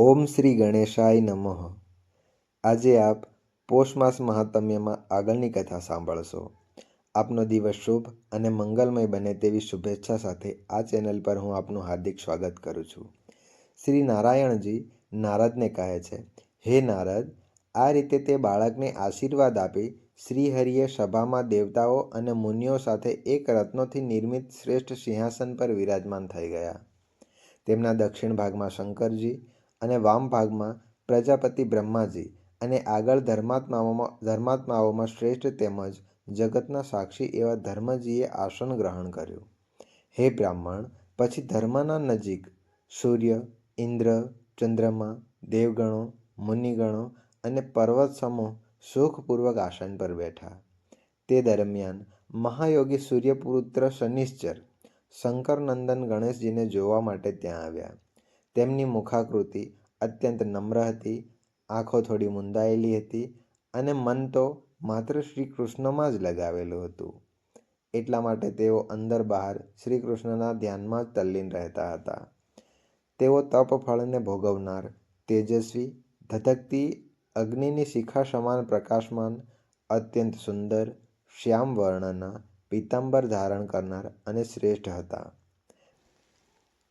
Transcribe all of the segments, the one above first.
ઓમ શ્રી ગણેશાય નમઃ. આજે આપ પોષ માસ મહાત્મ્યમાં આગળની કથા સાંભળશો. આપનો દિવસ શુભ અને મંગલમય બને તેવી શુભેચ્છા સાથે આ ચેનલ પર હું આપનું હાર્દિક સ્વાગત કરું છું. શ્રી નારાયણજી નારદને કહે છે, હે નારદ, આ રીતે તે બાળકને આશીર્વાદ આપી શ્રીહરિએ સભામાં દેવતાઓ અને મુનિઓ સાથે એક રત્નોથી નિર્મિત શ્રેષ્ઠ સિંહાસન પર વિરાજમાન થઈ ગયા. તેમના દક્ષિણ ભાગમાં શંકરજી અને વામ ભાગમાં પ્રજાપતિ બ્રહ્માજી અને આગળ ધર્માત્માઓમાં ધર્માત્માઓમાં શ્રેષ્ઠ તેમજ જગતના સાક્ષી એવા ધર્મજીએ આસન ગ્રહણ કર્યું. હે બ્રાહ્મણ, પછી ધર્મના નજીક સૂર્ય, ઇન્દ્ર, ચંદ્રમા, દેવગણો, મુનિગણો અને પર્વત સમૂહ સુખપૂર્વક આસન પર બેઠા. તે દરમિયાન મહાયોગી સૂર્યપુત્ર શનિશ્ચર, શંકરનંદન ગણેશજીને જોવા માટે ત્યાં આવ્યા. તેમની મુખાકૃતિ અત્યંત નમ્ર હતી, આંખો થોડી મુંદાયેલી હતી અને મન તો માત્ર શ્રી કૃષ્ણમાં જ લગાવેલું હતું. એટલા માટે તેઓ અંદર બહાર શ્રી કૃષ્ણના ધ્યાનમાં જ તલ્લીન રહેતા હતા. તેઓ તપ ફળને ભોગવનાર, તેજસ્વી, ધધકતી અગ્નિની શિખા સમાન પ્રકાશમાન, અત્યંત સુંદર, શ્યામ વર્ણના પીતાંબર ધારણ કરનાર અને શ્રેષ્ઠ હતા.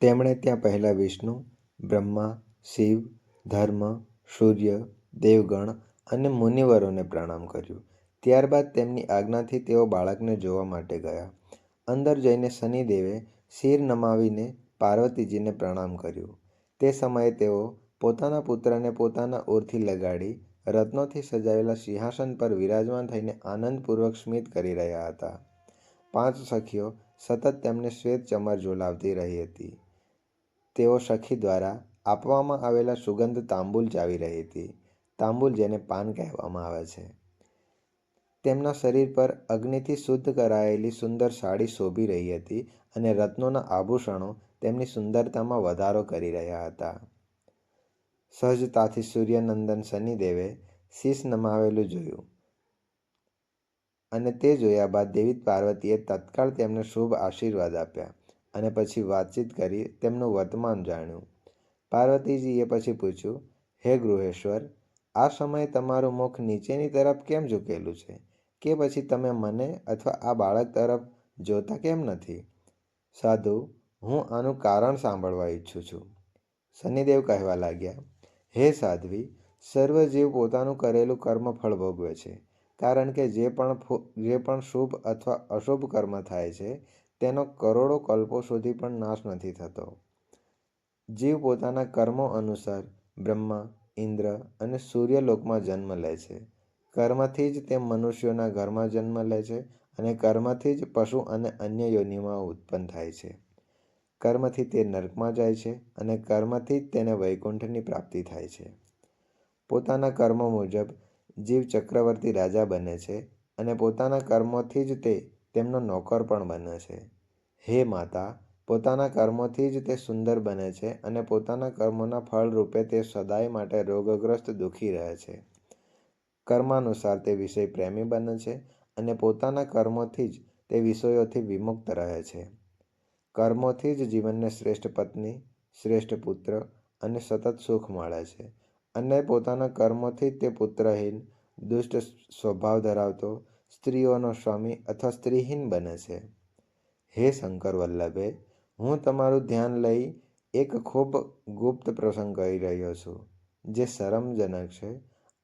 તેમણે ત્યાં પહેલાં વિષ્ણુ બ્રહ્મા, શિવ, ધર્મ, સૂર્ય, દેવગણ અને મુનિવરોને પ્રણામ કર્યું. ત્યારબાદ તેમની આજ્ઞાથી તેઓ બાળકને જોવા માટે ગયા. અંદર જઈને શનિદેવે શિર નમાવીને પાર્વતીજીને પ્રણામ કર્યું. તે સમયે તેઓ પોતાના પુત્રને પોતાના ઓરથી લગાડી રત્નોથી સજાવેલા સિંહાસન પર વિરાજમાન થઈને આનંદપૂર્વક સ્મિત કરી રહ્યા હતા. પાંચ સખીઓ સતત તેમને શ્વેત ચમર ઝોલાવતી રહી હતી. તેઓ સખી દ્વારા આપવામાં આવેલા સુગંધ તાંબુલ ચાવી રહી હતી. તાંબુલ જેને પાન કહેવામાં આવે છે. તેમના શરીર પર અગ્નિથી શુદ્ધ કરાયેલી સુંદર સાડી શોભી રહી હતી અને રત્નોના આભૂષણો તેમની સુંદરતામાં વધારો કરી રહ્યા હતા. સહજતાથી સૂર્યનંદન શનિદેવે શીશ નમાવેલું જોયું અને તે જોયા બાદ દેવી પાર્વતીએ તત્કાળ તેમને શુભ આશીર્વાદ આપ્યા. અને પછી વાતચીત કરી તેમનું વર્તમાન જાણ્યું. પાર્વતીજીએ પછી પૂછ્યું, હે ગૃહેશ્વર, આ સમયે તમારું મુખ નીચેની તરફ કેમ ઝૂકેલું છે? કે પછી તમે મને અથવા આ બાળક તરફ જોતા કેમ નથી? સાધુ, હું આનું કારણ સાંભળવા ઈચ્છું છું. શનિદેવ કહેવા લાગ્યા, હે સાધ્વી, સર્વ જીવ પોતાનું કરેલું કર્મ ફળ ભોગવે છે. કારણ કે જે પણ જે પણ શુભ અથવા અશુભ કર્મ થાય છે તેનો કરોડો કલ્પો સુધી પણ નાશ નથી થતો. જીવ પોતાના કર્મો અનુસાર બ્રહ્મા, ઇન્દ્ર અને સૂર્યલોકમાં જન્મ લે છે. કર્મથી જ તે મનુષ્યોના ઘરમાં જન્મ લે છે અને કર્મથી જ પશુ અને અન્ય યોનિમાં ઉત્પન્ન થાય છે. કર્મથી તે નર્કમાં જાય છે અને કર્મથી જ તેને વૈકુંઠની પ્રાપ્તિ થાય છે. પોતાના કર્મો મુજબ જીવ ચક્રવર્તી રાજા બને છે અને પોતાના કર્મોથી જ તે તેમનો નોકર પણ બને છે. હે માતા, પોતાના કર્મોથી જ તે સુંદર બને છે અને પોતાના કર્મોના ફળ રૂપે તે સદાય માટે રોગગ્રસ્ત દુઃખી રહે છે. કર્માનુસાર તે વિષય પ્રેમી બને છે અને પોતાના કર્મોથી જ તે વિષયોથી વિમુક્ત રહે છે. કર્મોથી જ જીવનને શ્રેષ્ઠ પત્ની, શ્રેષ્ઠ પુત્ર અને સતત સુખ મળે છે અને પોતાના કર્મોથી જ તે પુત્રહીન, દુષ્ટ સ્વભાવ ધરાવતો સ્ત્રીઓનો સ્વામી અથવા સ્ત્રીહીન બને છે. હે શંકર વલ્લભે હું તમારું ધ્યાન લઈ એક ખૂબ ગુપ્ત પ્રસંગ કહી રહ્યો છું, જે શરમજનક છે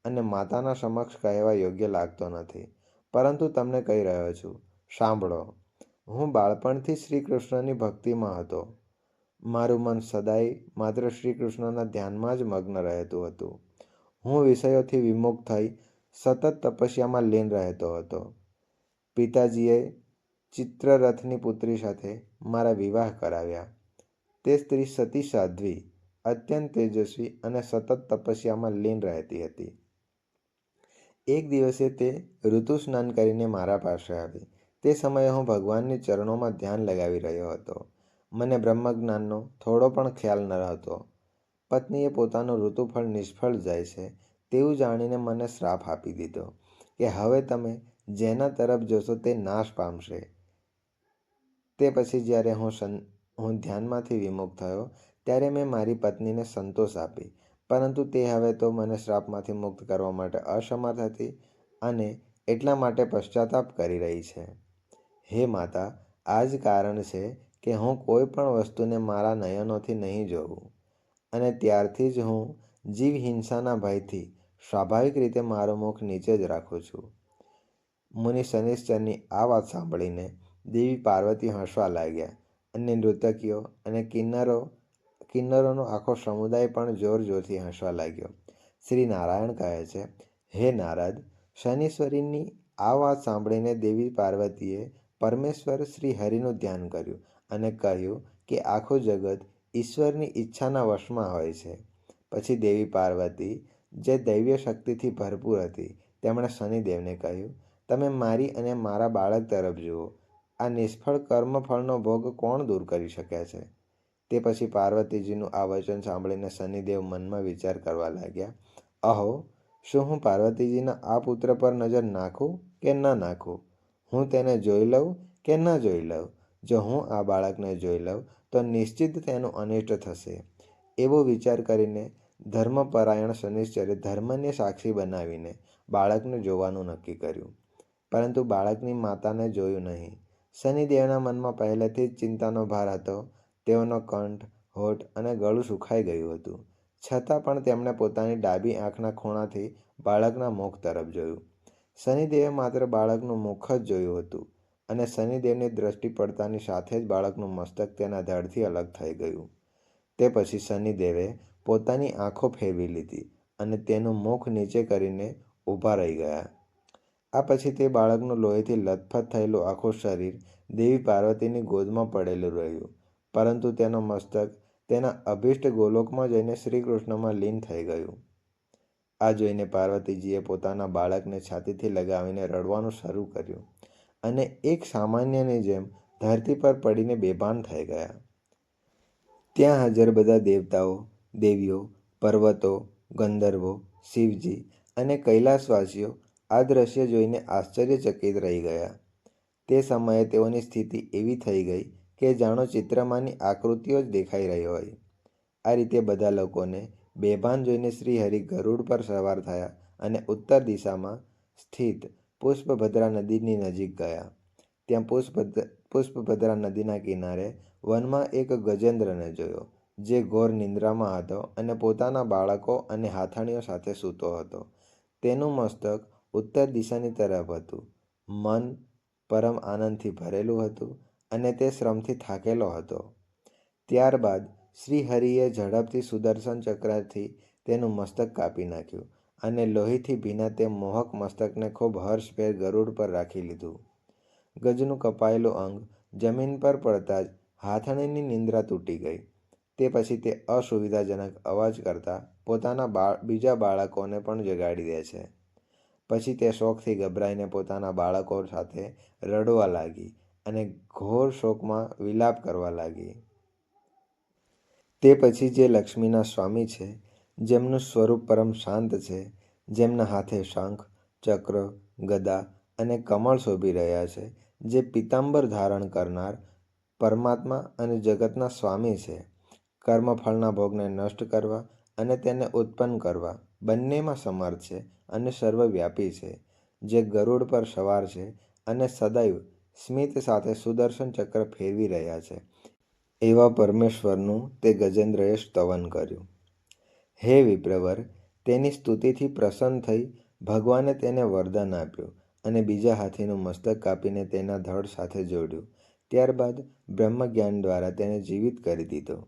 અને માતાના સમક્ષ કહેવા યોગ્ય લાગતો નથી. પરંતુ તમને કહી રહ્યો છું, સાંભળો, હું બાળપણથી શ્રી કૃષ્ણની ભક્તિમાં હતો. મારું મન સદાય માત્ર શ્રી કૃષ્ણના ધ્યાનમાં જ મગ્ન રહેતું હતું. હું વિષયોથી વિમુખ થઈ સતત તપસ્યામાં લીન રહેતો હતો. પિતાજીએ ચિત્રરથની પુત્રી સાથે મારા વિવાહ કરાવ્યા. તે સ્ત્રી સતી સાધ્વી, અત્યંત તેજસ્વી અને સતત તપસ્યામાં લીન રહેતી હતી. એક દિવસે તે ઋતુ સ્નાન કરીને મારા પાસે આવી. તે સમયે હું ભગવાનની ચરણોમાં ધ્યાન લગાવી રહ્યો હતો. મને બ્રહ્મજ્ઞાનનો થોડો પણ ખ્યાલ ન હતો પત્નીએ પોતાનું ઋતુફળ નિષ્ફળ જાય છે. તેવું જાણીને મને શ્રાપ આપી દીધો કે હવે તમે જેના તરફ જોશો તે નાશ પામશે. તે પછી જ્યારે હું હું ધ્યાનમાંથી વિમુખ થયો ત્યારે મેં મારી પત્નીને સંતોષ આપી, પરંતુ તે હવે તો મને શ્રાપમાંથી મુક્ત કરવા માટે અસમર્થ હતી અને એટલા માટે પશ્ચાતાપ કરી રહી છે. હે માતા, આ જ કારણ છે કે હું કોઈ પણ વસ્તુને મારા નયનોથી નહીં જોઉં અને ત્યારથી જ હું જીવ હિંસાના ભયથી સ્વાભાવિક રીતે મારો મુખ નીચે જ રાખું છું. મુનિ શનિશ્ચરની આ વાત સાંભળીને દેવી પાર્વતી હસવા લાગ્યા અને નૃતકીઓ અને કિન્નરો, કિન્નરોનો આખો સમુદાય પણ જોર જોરથી હસવા લાગ્યો. શ્રી નારાયણ કહે છે, હે નારદ, શનીશ્વરીની આ વાત સાંભળીને દેવી પાર્વતીએ પરમેશ્વર શ્રી હરિનું ધ્યાન કર્યું અને કહ્યું કે આખું જગત ઈશ્વરની ઈચ્છાના વશમાં હોય છે. પછી દેવી પાર્વતી જે દૈવ્ય શક્તિથી ભરપૂર હતી, તેમણે શનિદેવને કહ્યું, તમે મારી અને મારા બાળક તરફ જુઓ. આ નિષ્ફળ કર્મફળનો ભોગ કોણ દૂર કરી શકે છે? તે પછી પાર્વતીજીનું આ વચન સાંભળીને શનિદેવ મનમાં વિચાર કરવા લાગ્યા, અહો, શું હું પાર્વતીજીના આ પુત્ર પર નજર નાખું કે ન નાખું? હું તેને જોઈ લઉં કે ન જોઈ લઉં? જો હું આ બાળકને જોઈ લઉં, તો નિશ્ચિત તેનું અનિષ્ટ થશે. એવો વિચાર કરીને ધર્મપરાયણ શનિશ્ચરે ધર્મને સાક્ષી બનાવીને બાળકને જોવાનું નક્કી કર્યું. પરંતુ બાળકની માતાને જોયું નહીં. શનિદેવના મનમાં પહેલેથી જ ચિંતાનો ભાર હતો. તેઓનો કંઠ, હોઠ અને ગળું સુખાઈ ગયું હતું. છતાં પણ તેમણે પોતાની ડાબી આંખના ખૂણાથી બાળકના મુખ તરફ જોયું. શનિદેવે માત્ર બાળકનું મુખ જ જોયું હતું અને શનિદેવની દ્રષ્ટિ પડતાની સાથે જ બાળકનું મસ્તક તેના ધડથી અલગ થઈ ગયું. તે પછી શનિદેવે પોતાની આંખો ફેરવી લીધી અને તેનું મુખ નીચે કરીને ઊભા રહી ગયા. આ પછી તે બાળકનું લોહીથી લથપથ થયેલું આખું શરીર દેવી પાર્વતીની ગોદમાં પડેલું રહ્યું. પરંતુ તેનો મસ્તક તેના અભિષ્ટ ગોલોકમાં જઈને શ્રી કૃષ્ણમાં લીન થઈ ગયું. આ જોઈને પાર્વતીજીએ પોતાના બાળકને છાતીથી લગાવીને રડવાનું શરૂ કર્યું અને એક સામાન્યની જેમ ધરતી પર પડીને બેભાન થઈ ગયા. ત્યાં હાજર બધા દેવતાઓ દેવીઓ, પર્વતો, ગંધર્વો, શિવજી અને કૈલાસવાસીઓ આ દ્રશ્ય જોઈને આશ્ચર્યચકિત રહી ગયા. તે સમયે તેઓની સ્થિતિ એવી થઈ ગઈ કે જાણો ચિત્રમાંની આકૃતિઓ જ દેખાઈ રહી હોય. આ રીતે બધા લોકોને બેભાન જોઈને શ્રી હરિ ગરુડ પર સવાર થયા અને ઉત્તર દિશામાં સ્થિત પુષ્પભદ્રા નદીની નજીક ગયા. ત્યાં પુષ્પ, પુષ્પભદ્રા નદીના કિનારે વનમાં એક ગજેન્દ્રને જોયો. જે ઘોર નિંદ્રામાં હતો અને પોતાના બાળકો અને હાથાણીઓ સાથે સૂતો હતો. તેનું મસ્તક ઉત્તર દિશાની તરફ હતું. મન પરમ આનંદથી ભરેલું હતું અને તે શ્રમથી થાકેલો હતો. ત્યારબાદ શ્રી હરિએ ઝડપથી સુદર્શન ચક્રથી તેનું મસ્તક કાપી નાખ્યું અને લોહીથી ભીના તે મોહક મસ્તકને ખૂબ હર્ષભેર ગરુડ પર રાખી લીધું. ગજનું કપાયેલું અંગ જમીન પર પડતા જ હાથણીની નિંદ્રા તૂટી ગઈ. તે પછી તે અસુવિધાજનક અવાજ કરતાં પોતાના બાળ, બીજા બાળકોને પણ જગાડી દે છે. પછી તે શોકથી ગભરાઈને પોતાના બાળકો સાથે રડવા લાગી અને ઘોર શોકમાં વિલાપ કરવા લાગી. તે પછી જે લક્ષ્મીના સ્વામી છે, જેમનું સ્વરૂપ પરમ શાંત છે, જેમના હાથે શંખ, ચક્ર, ગદા અને કમળ શોભી રહ્યા છે, જે પિતાંબર ધારણ કરનાર પરમાત્મા અને જગતના સ્વામી છે. કર્મફળના ભોગને નષ્ટ કરવા અને તેને ઉત્પન્ન કરવા. બંનેમાં સમર્થ છે અને સર્વવ્યાપી છે, જે ગરુડ પર સવાર છે અને સદૈવ સ્મિત સાથે સુદર્શન ચક્ર ફેરવી રહ્યા છે. એવા પરમેશ્વરનું તે ગજેન્દ્રએ સ્તવન કર્યું. હે વિપ્રવર, તેની સ્તુતિથી પ્રસન્ન થઈ ભગવાને તેને વરદાન આપ્યું અને બીજા હાથીનું મસ્તક કાપીને તેના ધડ સાથે જોડ્યું. ત્યારબાદ બ્રહ્મજ્ઞાન દ્વારા તેને જીવિત કરી દીધો.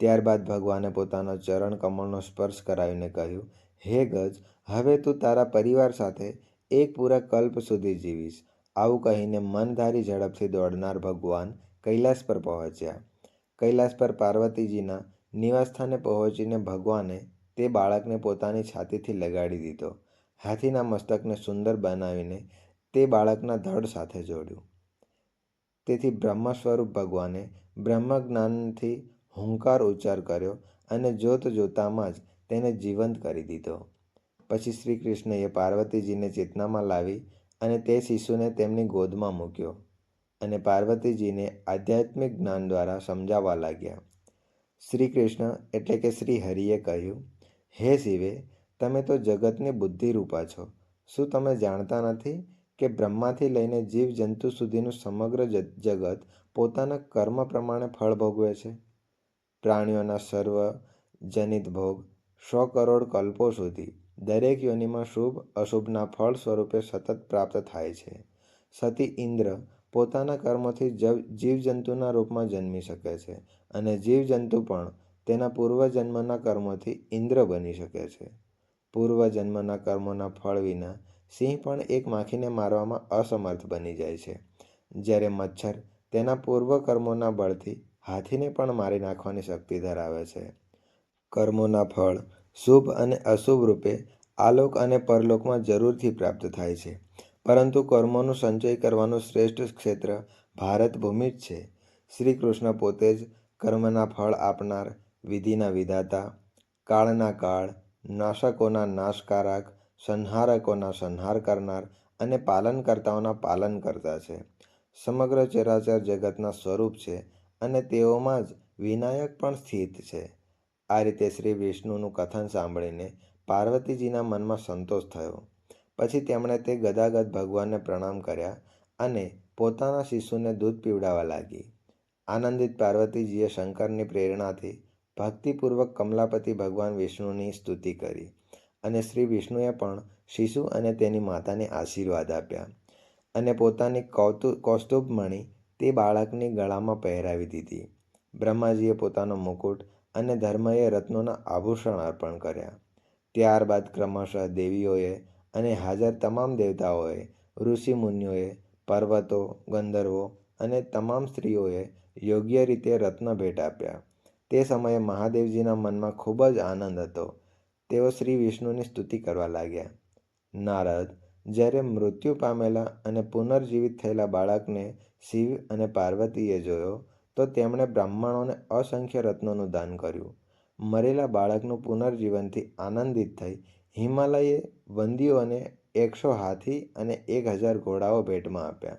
ત્યારબાદ ભગવાને પોતાનો ચરણ કમળનો સ્પર્શ કરાવીને કહ્યું, હે ગજ, હવે તું તારા પરિવાર સાથે એક પૂરા કલ્પ સુધી જીવીશ. આવું કહીને મનધારી ઝડપથી દોડનાર ભગવાન કૈલાસ પર પહોંચ્યા. કૈલાસ પર પાર્વતીજીના નિવાસસ્થાને પહોંચીને ભગવાને તે બાળકને પોતાની છાતીથી લગાડી દીધો. હાથીના મસ્તકને સુંદર બનાવીને તે બાળકના ધડ સાથે જોડ્યું. તેથી બ્રહ્મ સ્વરૂપ ભગવાને બ્રહ્મજ્ઞાનથી હુંકાર ઉચ્ચાર કર્યો અને જોત જોતામાં જ તેને જીવંત કરી દીધો. પછી શ્રી કૃષ્ણએ પાર્વતીજીને ચેતનામાં લાવી અને તે શિશુને તેમની ગોદમાં મૂક્યો અને પાર્વતીજીને આધ્યાત્મિક જ્ઞાન દ્વારા સમજાવવા લાગ્યા. શ્રી કૃષ્ણ એટલે કે શ્રી હરિએ કહ્યું, હે શિવે, તમે તો જગતની બુદ્ધિરૂપા છો. શું તમે જાણતા નથી કે બ્રહ્માથી લઈને જીવજંતુ સુધીનું સમગ્ર જગત પોતાના કર્મ પ્રમાણે ફળ ભોગવે છે? પ્રાણીઓના સર્વ જનિત ભોગ સો કરોડ કલ્પો સુધી દરેક યોનિમાં શુભ, અશુભના ફળ સ્વરૂપે સતત પ્રાપ્ત થાય છે. સતી ઇન્દ્ર પોતાના કર્મોથી જીવજંતુના રૂપમાં જન્મી શકે છે અને જીવજંતુ પણ તેના પૂર્વજન્મના કર્મોથી ઇન્દ્ર બની શકે છે. પૂર્વજન્મના કર્મોના ફળ વિના સિંહ પણ એક માખીને મારવામાં અસમર્થ બની જાય છે. જ્યારે મચ્છર તેના પૂર્વ કર્મોના બળથી હાથીને પણ મારી નાખવાની શક્તિ ધરાવે છે. કર્મોના ફળ, શુભ અને અશુભ રૂપે આલોક અને પરલોકમાં જરૂરથી પ્રાપ્ત થાય છે. પરંતુ કર્મોનું સંચય કરવાનું શ્રેષ્ઠ ક્ષેત્ર ભારત ભૂમિ જ છે. શ્રી કૃષ્ણ પોતે જ કર્મના ફળ આપનાર વિધિના વિધાતા, કાળના કાળ, નાશકોના નાશકારક, સંહારકોના સંહાર કરનાર અને પાલનકર્તાઓના પાલન કરતા છે. સમગ્ર ચરાચર જગતના સ્વરૂપ છે અને તેઓમાં જ વિનાયક પણ સ્થિત છે. આ રીતે શ્રી વિષ્ણુનું કથન સાંભળીને પાર્વતીજીના મનમાં સંતોષ થયો. પછી તેમણે તે ગદાગદ ભગવાનને પ્રણામ કર્યા અને પોતાના શિશુને દૂધ પીવડાવવા લાગી. આનંદિત પાર્વતીજીએ શંકરની પ્રેરણાથી ભક્તિપૂર્વક કમલાપતિ ભગવાન વિષ્ણુની સ્તુતિ કરી અને શ્રી વિષ્ણુએ પણ શિશુ અને તેની માતાને આશીર્વાદ આપ્યા અને પોતાની કૌતુ, કૌસ્તુભમણી તે બાળકની ગળામાં પહેરાવી દીધી. બ્રહ્માજીએ પોતાનો મુકુટ અને ધર્મએ રત્નોના આભૂષણ અર્પણ કર્યા. ત્યારબાદ ક્રમશઃ દેવીઓએ અને હાજર તમામ દેવતાઓએ ઋષિ મુનિઓએ પર્વતો, ગંધર્વો અને તમામ સ્ત્રીઓએ યોગ્ય રીતે રત્ન ભેટ આપ્યા. તે સમયે મહાદેવજીના મનમાં ખૂબ જ આનંદ હતો. તેઓ શ્રી વિષ્ણુની સ્તુતિ કરવા લાગ્યા. નારદ જ્યારે મૃત્યુ પામેલા અને પુનર્જીવિત થયેલા બાળકને શિવ અને પાર્વતીએ જોયો, તો તેમણે બ્રાહ્મણોને અસંખ્ય રત્નોનું દાન કર્યું. મરેલા બાળકનું પુનર્જીવનથી આનંદિત થઈ, હિમાલયે વંદીઓને એકસો હાથી અને એક હજાર ઘોડાઓ ભેટમાં આપ્યા.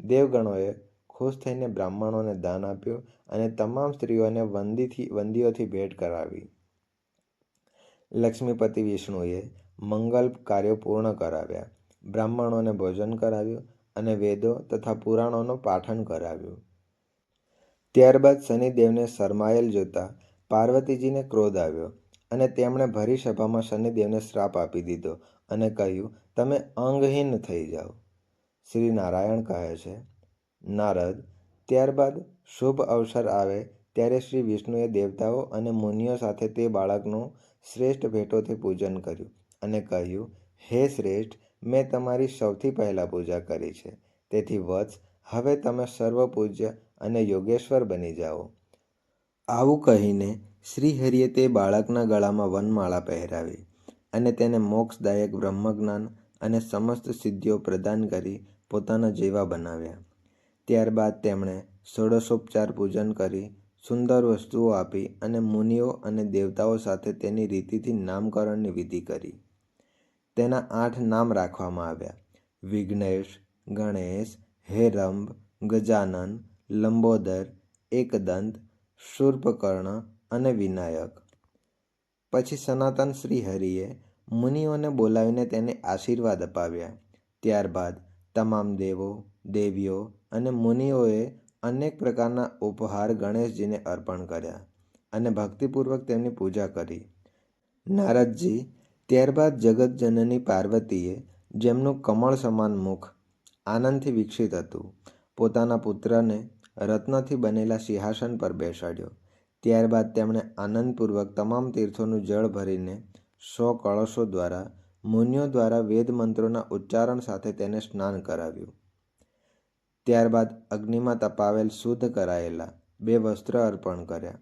દેવગણોએ ખુશ થઈને બ્રાહ્મણોને દાન આપ્યું અને તમામ સ્ત્રીઓને વંદીથી, વંદીઓથી ભેટ કરાવી. લક્ષ્મીપતિ વિષ્ણુએ મંગલ કાર્યો પૂર્ણ કરાવ્યા. બ્રાહ્મણોને ભોજન કરાવ્યું અને વેદો તથા પુરાણોનું પાઠન કરાવ્યું. ત્યારબાદ શનિદેવને શરમાયેલ જોતા પાર્વતીજીને ક્રોધ આવ્યો અને તેમણે ભરી સભામાં શનિદેવને શ્રાપ આપી દીધો અને કહ્યું, તમે અંગહીન થઈ જાઓ. શ્રી નારાયણ કહે છે, નારદ, ત્યારબાદ શુભ અવસર આવે ત્યારે શ્રી વિષ્ણુએ દેવતાઓ અને મુનિઓ સાથે તે બાળકનું શ્રેષ્ઠ ભેટોથી પૂજન કર્યું અને કહ્યું, હે શ્રેષ્ઠ મેં તમારી સૌથી પહેલાં પૂજા કરી છે. તેથી વત્સ, હવે તમે સર્વ પૂજ્ય અને યોગેશ્વર બની જાઓ. આવું કહીને શ્રીહરિએ તે બાળકના ગળામાં વનમાળા પહેરાવી અને તેને મોક્ષદાયક બ્રહ્મજ્ઞાન અને સમસ્ત સિદ્ધિઓ પ્રદાન કરી પોતાના જેવા બનાવ્યા. ત્યારબાદ તેમણે ષોડશોપચાર પૂજન કરી, સુંદર વસ્તુઓ આપી અને મુનિઓ અને દેવતાઓ સાથે તેની રીતિથી નામકરણની વિધિ કરી. તેના આઠ નામ રાખવામાં આવ્યા. વિઘ્નેશ, ગણેશ, હેરંબ, ગજાનન, લંબોદર, એકદંત, શૂર્પકર્ણ અને વિનાયક. પછી સનાતન શ્રી હરિએ મુનિઓને બોલાવીને તેને આશીર્વાદ અપાવ્યા. ત્યારબાદ તમામ દેવો, દેવીઓ અને મુનિઓએ અનેક પ્રકારના ઉપહાર ગણેશજીને અર્પણ કર્યા અને ભક્તિપૂર્વક તેમની પૂજા કરી. નારદજી ત્યારબાદ જગતજનની પાર્વતીએ જેમનું કમળ સમાન મુખ આનંદથી વિકસિત હતું, પોતાના પુત્રને રત્નથી બનેલા સિંહાસન પર બેસાડ્યો. ત્યારબાદ તેમણે આનંદપૂર્વક તમામ તીર્થોનું જળ ભરીને સો કળશો દ્વારા, મુનિઓ દ્વારા વેદ મંત્રોના ઉચ્ચારણ સાથે તેને સ્નાન કરાવ્યું. ત્યારબાદ અગ્નિમાં તપાવેલ શુદ્ધ કરાયેલા બે વસ્ત્ર અર્પણ કર્યા.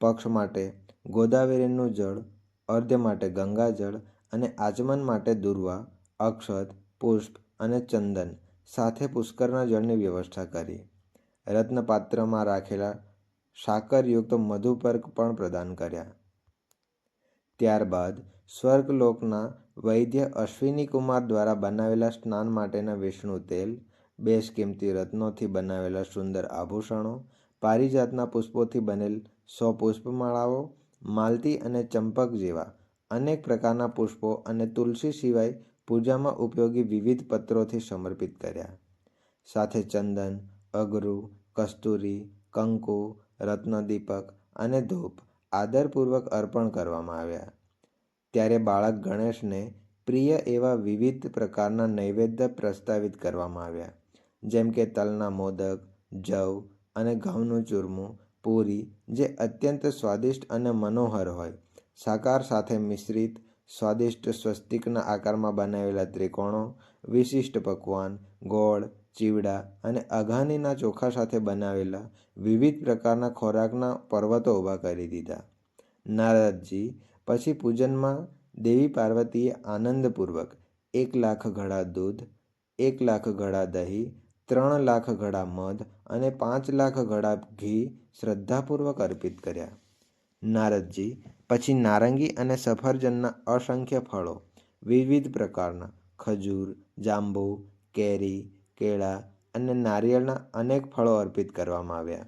પક્ષ માટે ગોદાવરીનું જળ અર્ધ્ય માટે ગંગાજળ અને આચમન માટે દુર્વા, અક્ષત, પુષ્પ અને ચંદન સાથે પુષ્કરના જળની વ્યવસ્થા કરી. રત્નપાત્રમાં રાખેલા સાકરયુક્ત મધુપર્ક પણ પ્રદાન કર્યા. ત્યારબાદ સ્વર્ગલોકના વૈદ્ય અશ્વિની કુમાર દ્વારા બનાવેલા સ્નાન માટેના વિષ્ણુ તેલ બેશ કિંમતી રત્નોથી બનાવેલા સુંદર આભૂષણો, પારિજાતના પુષ્પોથી બનેલ સો પુષ્પમાળાઓ માલતી અને ચંપક જેવા અનેક પ્રકારના પુષ્પો અને તુલસી સિવાય પૂજામાં ઉપયોગી વિવિધ પત્રોથી સમર્પિત કર્યા. સાથે ચંદન, અગરુ, કસ્તુરી, કંકુ, રત્નદીપક અને ધૂપ આદરપૂર્વક અર્પણ કરવામાં આવ્યા. ત્યારે બાળક ગણેશને પ્રિય એવા વિવિધ પ્રકારના નૈવેદ્ય પ્રસ્તાવિત કરવામાં આવ્યા, જેમ કે તલના મોદક, જવ અને ઘઉંનું ચૂરમું પૂરી, જે અત્યંત સ્વાદિષ્ટ અને મનોહર હોય. સાકાર સાથે મિશ્રિત, સ્વાદિષ્ટ સ્વસ્તિકના આકારમાં બનાવેલા ત્રિકોણો, વિશિષ્ટ પકવાન, ગોળ, ચીવડા અને અઘાનીના ચોખા સાથે બનાવેલા વિવિધ પ્રકારના ખોરાકના પર્વતો ઊભા કરી દીધા. નારદજી પછી પૂજનમાં દેવી પાર્વતીએ આનંદપૂર્વક એક લાખ ઘડા દૂધ, એક લાખ ઘડા દહીં ત્રણ લાખ ઘડા મધ અને પાંચ લાખ ઘડા ઘી શ્રદ્ધાપૂર્વક અર્પિત કર્યા. નારદજી, પછી નારંગી અને સફરજનના અસંખ્ય ફળો, વિવિધ પ્રકારના ખજૂર, જાંબુ, કેરી, કેળા અને નારિયેળના અનેક ફળો અર્પિત કરવામાં આવ્યા.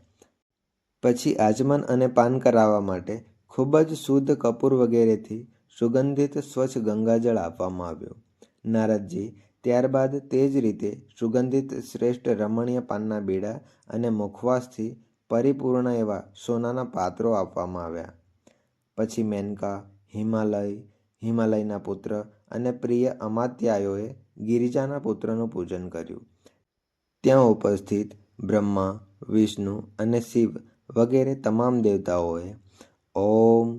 પછી આચમન અને પાન કરાવવા માટે ખૂબ જ શુદ્ધ કપૂર વગેરેથી સુગંધિત સ્વચ્છ ગંગાજળ આપવામાં આવ્યું. નારદજી ત્યારબાદ તે જ રીતે સુગંધિત શ્રેષ્ઠ રમણીય પાનના બીડા અને મુખવાસથી પરિપૂર્ણ એવા સોનાના પાત્રો આપવામાં આવ્યા. પછી મેનકા, હિમાલય, હિમાલયના પુત્ર અને પ્રિય અમાત્યાયોએ ગિરિજાના પુત્રનું પૂજન કર્યું. ત્યાં ઉપસ્થિત બ્રહ્મા, વિષ્ણુ અને શિવ વગેરે તમામ દેવતાઓએ ઓમ,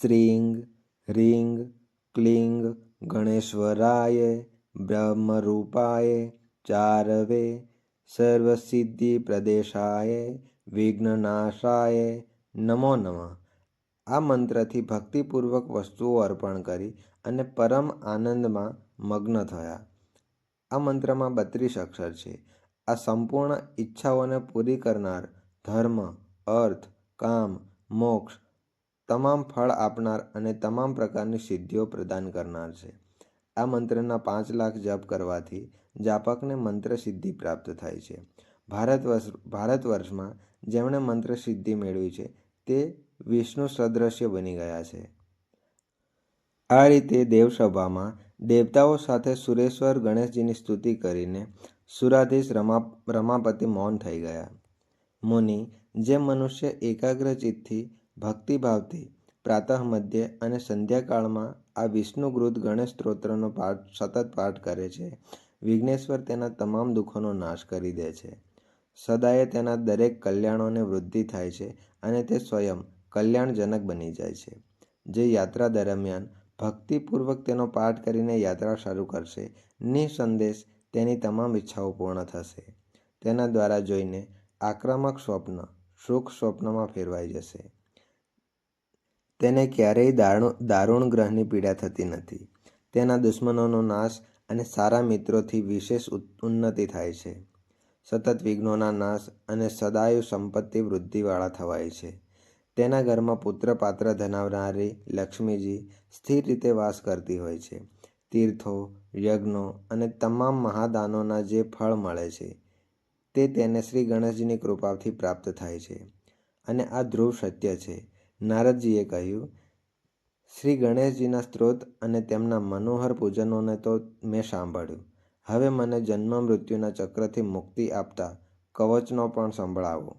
શ્રીંગ હ્રીંગ ક્લિંગ, ગણેશ્વરાય બ્રહ્મરૂપાય ચારવે, સર્વસિદ્ધિ પ્રદેશાય, વિઘ્નનાશાય, નમો નમઃ. આ મંત્રથી ભક્તિપૂર્વક વસ્તુઓ અર્પણ કરી અને પરમ આનંદમાં મગ્ન થયા. આ મંત્રમાં બત્રીસ અક્ષર છે. આ સંપૂર્ણ ઈચ્છાઓને પૂરી કરનાર ધર્મ, અર્થ, કામ, મોક્ષ, તમામ ફળ આપનાર અને તમામ પ્રકારની સિદ્ધિઓ પ્રદાન કરનાર છે. આ મંત્રના પાંચ લાખ જપ કરવાથી જાપકને મંત્ર સિદ્ધિ પ્રાપ્ત થાય છે. ભારત વર્ષ, ભારત વર્ષમાં જેમણે મંત્ર સિદ્ધિ મેળવી છે, તે વિષ્ણુ સદૃશ્ય બની ગયા છે. આ રીતે દેવસભામાં દેવતાઓ સાથે સુરેશ્વર ગણેશજીની સ્તુતિ કરીને સુરાધીશ રમા, રમાપતિ મૌન થઈ ગયા. મુનિ, જે મનુષ્ય એકાગ્ર ચિત્તથી ભક્તિભાવથી પ્રાતઃ મધ્ય અને સંધ્યાકાળમાં આ વિષ્ણુગૃત ગણેશ સ્ત્રોત્રનો પાઠ સતત પાઠ કરે છે. વિઘ્નેશ્વર તેના તમામ દુઃખોનો નાશ કરી દે છે. સદાય તેના દરેક કલ્યાણોને વૃદ્ધિ થાય છે અને તે સ્વયં કલ્યાણજનક બની જાય છે. જે યાત્રા દરમિયાન ભક્તિપૂર્વક તેનો પાઠ કરીને યાત્રા શરૂ કરશે, નિસંદેશ તેની તમામ ઈચ્છાઓ પૂર્ણ થશે. તેના દ્વારા જોઈને આક્રમક સ્વપ્ન સુખ સ્વપ્નમાં ફેરવાઈ જશે. તેને ક્યારેય દારૂણ દારૂણ ગ્રહની પીડા થતી નથી. તેના દુશ્મનોનો નાશ અને સારા મિત્રોથી વિશેષ ઉન્નતિ થાય છે. સતત વિઘ્નોના નાશ અને સદાયુ સંપત્તિ વૃદ્ધિવાળા થવાય છે. તેના ઘરમાં પુત્ર પાત્ર ધનાવનારી લક્ષ્મીજી સ્થિર રીતે વાસ કરતી હોય છે. તીર્થો, યજ્ઞો અને તમામ મહાદાનોના જે ફળ મળે છે, તે તેને શ્રી ગણેશજીની કૃપાથી પ્રાપ્ત થાય છે. અને આ ધ્રુવ સત્ય છે. નારદજીએ કહ્યું, શ્રી ગણેશજીના સ્ત્રોત અને તેમના મનોહર પૂજનોને તો મેં સાંભળ્યું. હવે મને જન્મ મૃત્યુના ચક્રથી મુક્તિ આપતા કવચનો પણ સંભળાવો.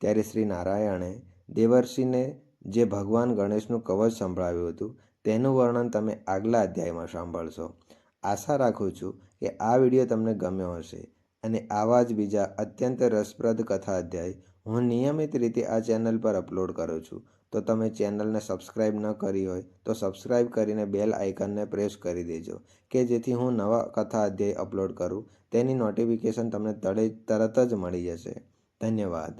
ત્યારે શ્રી નારાયણે દેવર્ષિને જે ભગવાન ગણેશનું કવચ સંભળાવ્યું હતું, તેનું વર્ણન તમે આગલા અધ્યાયમાં સાંભળશો. આશા રાખું છું કે આ વીડિયો તમને ગમ્યો હશે. અને આવા જ બીજા અત્યંત રસપ્રદ કથા અધ્યાય હું નિયમિત રીતે આ ચેનલ પર અપલોડ કરું છું. તો તમે ચેનલને સબસ્ક્રાઈબ ન કરી હોય, તો સબસ્ક્રાઈબ કરીને બેલ આઇકનને પ્રેસ કરી દેજો કે જેથી હું નવા કથા અધ્યાય અપલોડ કરું. તેની નોટિફિકેશન તમને તળે તરત જ મળી જશે. ધન્યવાદ.